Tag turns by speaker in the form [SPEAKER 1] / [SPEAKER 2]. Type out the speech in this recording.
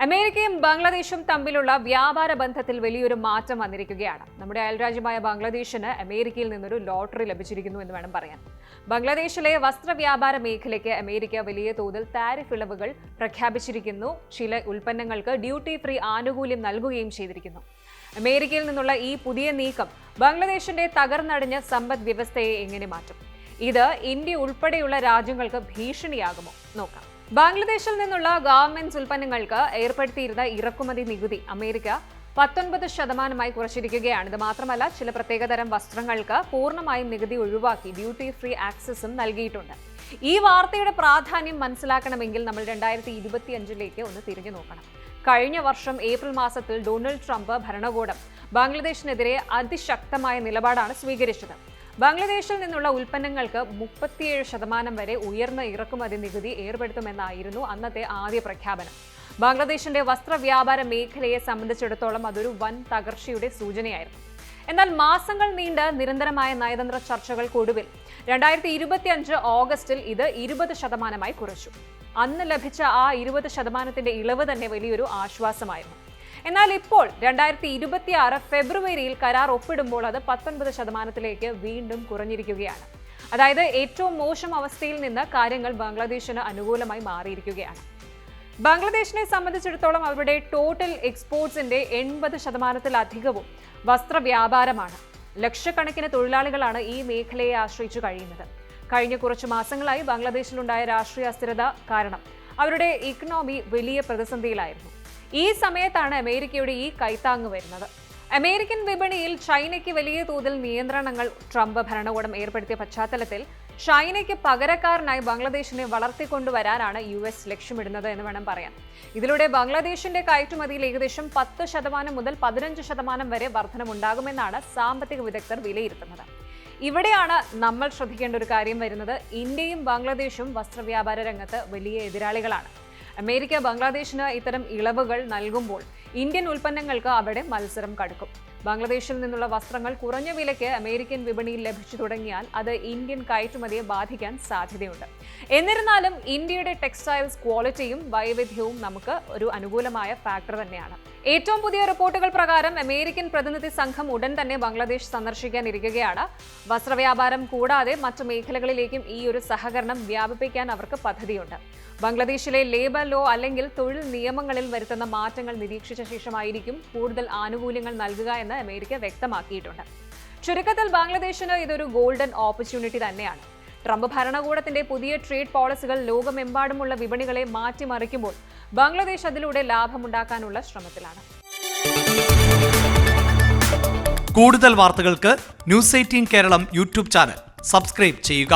[SPEAKER 1] അമേരിക്കയും ബംഗ്ലാദേശും തമ്മിലുള്ള വ്യാപാര ബന്ധത്തിൽ വലിയൊരു മാറ്റം വന്നിരിക്കുകയാണ്. നമ്മുടെ അയൽരാജ്യമായ ബംഗ്ലാദേശിന് അമേരിക്കയിൽ നിന്നൊരു ലോട്ടറി ലഭിച്ചിരിക്കുന്നു എന്ന് വേണം പറയാൻ. ബംഗ്ലാദേശിലെ വസ്ത്രവ്യാപാര മേഖലയ്ക്ക് അമേരിക്ക വലിയ തോതിൽ താരിഫ് ഇളവുകൾ പ്രഖ്യാപിച്ചിരിക്കുന്നു. ചില ഉൽപ്പന്നങ്ങൾക്ക് ഡ്യൂട്ടി ഫ്രീ ആനുകൂല്യം നൽകുകയും ചെയ്തിരിക്കുന്നു. അമേരിക്കയിൽ നിന്നുള്ള ഈ പുതിയ നീക്കം ബംഗ്ലാദേശിന്റെ തകർന്നടിഞ്ഞ സമ്പദ് വ്യവസ്ഥയെ എങ്ങനെ മാറ്റും? ഇത് ഇന്ത്യ ഉൾപ്പെടെയുള്ള രാജ്യങ്ങൾക്ക് ഭീഷണിയാകുമോ? നോക്കാം. ബംഗ്ലാദേശിൽ നിന്നുള്ള ഗവൺമെന്റ് ഉൽപ്പന്നങ്ങൾക്ക് ഏർപ്പെടുത്തിയിരുന്ന ഇറക്കുമതി നികുതി അമേരിക്ക പത്തൊൻപത് ശതമാനമായി കുറച്ചിരിക്കുകയാണ്. ഇത് മാത്രമല്ല ചില പ്രത്യേകതരം വസ്ത്രങ്ങൾക്ക് പൂർണമായും നികുതി ഒഴിവാക്കി ഡ്യൂട്ടി ഫ്രീ ആക്സസും നൽകിയിട്ടുണ്ട്. ഈ വാർത്തയുടെ പ്രാധാന്യം മനസ്സിലാക്കണമെങ്കിൽ നമ്മൾ രണ്ടായിരത്തി ഇരുപത്തി അഞ്ചിലേക്ക് ഒന്ന് തിരിഞ്ഞു നോക്കണം. കഴിഞ്ഞ വർഷം ഏപ്രിൽ മാസത്തിൽ ഡൊണാൾഡ് ട്രംപ് ഭരണകൂടം ബംഗ്ലാദേശിനെതിരെ അതിശക്തമായ നിലപാടാണ് സ്വീകരിച്ചത്. ബംഗ്ലാദേശിൽ നിന്നുള്ള ഉൽപ്പന്നങ്ങൾക്ക് മുപ്പത്തിയേഴ് ശതമാനം വരെ ഉയർന്ന ഇറക്കുമതി നികുതി ഏർപ്പെടുത്തുമെന്നായിരുന്നു അന്നത്തെ ആദ്യ പ്രഖ്യാപനം. ബംഗ്ലാദേശിന്റെ വസ്ത്രവ്യാപാര മേഖലയെ സംബന്ധിച്ചിടത്തോളം അതൊരു വൻ തകർച്ചയുടെ സൂചനയായിരുന്നു. എന്നാൽ മാസങ്ങൾ നീണ്ട നിരന്തരമായ നയതന്ത്ര ചർച്ചകൾക്കൊടുവിൽ രണ്ടായിരത്തി ഇരുപത്തി അഞ്ച് ഓഗസ്റ്റിൽ ഇത് ഇരുപത് ശതമാനമായി കുറച്ചു. അന്ന് ലഭിച്ച ആ ഇരുപത് ശതമാനത്തിന്റെ ഇളവ് തന്നെ വലിയൊരു ആശ്വാസമായിരുന്നു. എന്നാൽ ഇപ്പോൾ രണ്ടായിരത്തി ഇരുപത്തി ആറ് ഫെബ്രുവരിയിൽ കരാർ ഒപ്പിടുമ്പോൾ അത് പത്തൊൻപത് ശതമാനത്തിലേക്ക് വീണ്ടും കുറഞ്ഞിരിക്കുകയാണ്. അതായത് ഏറ്റവും മോശം അവസ്ഥയിൽ നിന്ന് കാര്യങ്ങൾ ബംഗ്ലാദേശിന് അനുകൂലമായി മാറിയിരിക്കുകയാണ്. ബംഗ്ലാദേശിനെ സംബന്ധിച്ചിടത്തോളം അവരുടെ ടോട്ടൽ എക്സ്പോർട്സിന്റെ എൺപത് ശതമാനത്തിലധികവും വസ്ത്രവ്യാപാരമാണ്. ലക്ഷക്കണക്കിന് തൊഴിലാളികളാണ് ഈ മേഖലയെ ആശ്രയിച്ചു കഴിയുന്നത്. കഴിഞ്ഞ കുറച്ച് മാസങ്ങളായി ബംഗ്ലാദേശിലുണ്ടായ രാഷ്ട്രീയ അസ്ഥിരത കാരണം അവരുടെ ഇക്കണോമി വലിയ പ്രതിസന്ധിയിലായിരുന്നു. ഈ സമയത്താണ് അമേരിക്കയുടെ ഈ കൈത്താങ് വരുന്നത്. അമേരിക്കൻ വിപണിയിൽ ചൈനയ്ക്ക് വലിയ തോതിൽ നിയന്ത്രണങ്ങൾ ട്രംപ് ഭരണകൂടം ഏർപ്പെടുത്തിയ പശ്ചാത്തലത്തിൽ ചൈനയ്ക്ക് പകരക്കാരനായി ബംഗ്ലാദേശിനെ വളർത്തിക്കൊണ്ടുവരാനാണ് യു എസ് ലക്ഷ്യമിടുന്നത് എന്ന് വേണം പറയാൻ. ഇതിലൂടെ ബംഗ്ലാദേശിന്റെ കയറ്റുമതിയിൽ ഏകദേശം പത്ത് ശതമാനം മുതൽ പതിനഞ്ച് ശതമാനം വരെ വർധനമുണ്ടാകുമെന്നാണ് സാമ്പത്തിക വിദഗ്ധർ വിലയിരുത്തുന്നത്. ഇവിടെയാണ് നമ്മൾ ശ്രദ്ധിക്കേണ്ട ഒരു കാര്യം വരുന്നത്. ഇന്ത്യയും ബംഗ്ലാദേശും വസ്ത്രവ്യാപാര രംഗത്ത് വലിയ എതിരാളികളാണ്. അമേരിക്ക ബംഗ്ലാദേശിന് ഇത്തരം ഇളവുകൾ നൽകുമ്പോൾ ഇന്ത്യൻ ഉൽപ്പന്നങ്ങൾക്ക് അവിടെ മത്സരം കടുക്കും. ബംഗ്ലാദേശിൽ നിന്നുള്ള വസ്ത്രങ്ങൾ കുറഞ്ഞ വിലയ്ക്ക് അമേരിക്കൻ വിപണിയിൽ ലഭിച്ചു തുടങ്ങിയാൽ അത് ഇന്ത്യൻ കയറ്റുമതിയെ ബാധിക്കാൻ സാധ്യതയുണ്ട്. എന്നിരുന്നാലും ഇന്ത്യയുടെ ടെക്സ്റ്റൈൽസ് ക്വാളിറ്റിയും വൈവിധ്യവും നമുക്ക് ഒരു അനുകൂലമായ ഫാക്ടർ തന്നെയാണ്. ഏറ്റവും പുതിയ റിപ്പോർട്ടുകൾ പ്രകാരം അമേരിക്കൻ പ്രതിനിധി സംഘം ഉടൻ തന്നെ ബംഗ്ലാദേശ് സന്ദർശിക്കാനിരിക്കുകയാണ് വസ്ത്രവ്യാപാരം കൂടാതെ മറ്റു മേഖലകളിലേക്കും ഈ ഒരു സഹകരണം വ്യാപിപ്പിക്കാൻ അവർക്ക് പദ്ധതിയുണ്ട്. ബംഗ്ലാദേശിലെ ലേബർ ലോ അല്ലെങ്കിൽ തൊഴിൽ നിയമങ്ങളിൽ വരുത്തുന്ന മാറ്റങ്ങൾ നിരീക്ഷിച്ച ശേഷമായിരിക്കും കൂടുതൽ ആനുകൂല്യങ്ങൾ നൽകുക എന്ന് അമേരിക്ക വ്യക്തമാക്കിയിട്ടുണ്ട്. ചുരുക്കത്തിൽ ബംഗ്ലാദേശിന് ഇതൊരു ഗോൾഡൻ ഓപ്പർച്യൂണിറ്റി തന്നെയാണ്. ട്രംപ് ഭരണകൂടത്തിന്റെ പുതിയ ട്രേഡ് പോളിസികൾ ലോകമെമ്പാടുമുള്ള വിപണികളെ മാറ്റിമറിക്കുമ്പോൾ ബംഗ്ലാദേശ് അതിലൂടെ ലാഭമുണ്ടാക്കാനുള്ള ശ്രമത്തിലാണ്.
[SPEAKER 2] കൂടുതൽ വാർത്തകൾക്ക് news eighteen Keralam YouTube channel. Subscribe ചെയ്യുക.